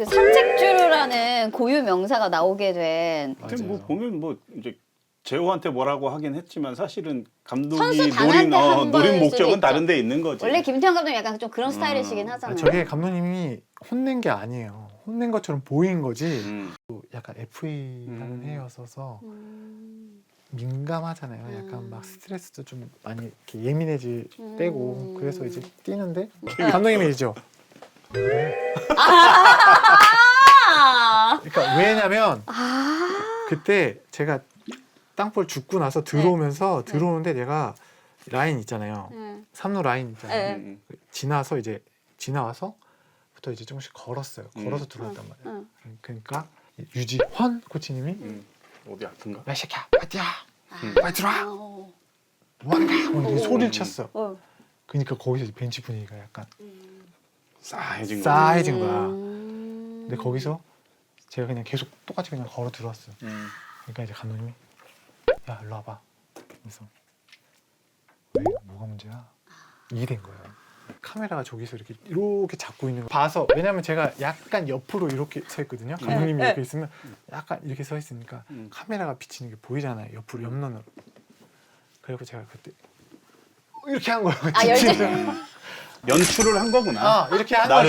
그 산책주라는 고유 명사가 나오게 된 하여튼 뭐 맞아요. 보면 뭐 이제 제호한테 뭐라고 하긴 했지만 사실은 감독이 선수 노린 단한테 어, 한 노린 거일 수도 목적은 있죠. 다른 데 있는 거지. 원래 김태형 감독이 약간 좀 그런 스타일이시긴 음. 하잖아요. 저게 감독님이 혼낸 게 아니에요. 혼낸 것처럼 보인 거지. 음. 또 약간 FA라는 음. 해였어서 음. 민감하잖아요. 약간 음. 막 스트레스도 좀 많이 이렇게 예민해지 음. 떼고 그래서 이제 뛰는데 감독님이죠. 아. 그러니까 왜냐면 아. 그때 제가 땅볼 죽고 나서 들어오면서 들어오는데 내가 라인 있잖아요. 네. 삼루 라인 있잖아요. 네. 음. 지나서 이제 지나와서부터 이제 조금씩 걸었어요. 음. 걸어서 들어왔단 말이에요. 응. 그러니까 유지헌 코치님이 음. 어디 아픈가? 야 이 새끼야 빨리 뛰어 음. 빨리 들어와 어. 뭐하는 거야 뭐 이렇게 어. 소리를 쳤어 어. 그러니까 거기서 이제 벤치 분위기가 약간 싸해진 거. 싸해진 거야 음. 근데 거기서 제가 그냥 계속 똑같이 그냥 걸어 들어왔어요 음. 그러니까 이제 감독님이 야 일로 와봐 그래서 왜 뭐가 문제야 이게 된 거예요 카메라가 저기서 이렇게 이렇게 잡고 있는 거 봐서 왜냐면 제가 약간 옆으로 이렇게 서 있거든요 감독님이 네. 이렇게 있으면 약간 이렇게 서 있으니까 음. 카메라가 비치는 게 보이잖아요 옆으로 옆면으로 그리고 제가 그때 이렇게 한 거예요 아, 열정-. 연출을 한 거구나. 아 이렇게 한 나를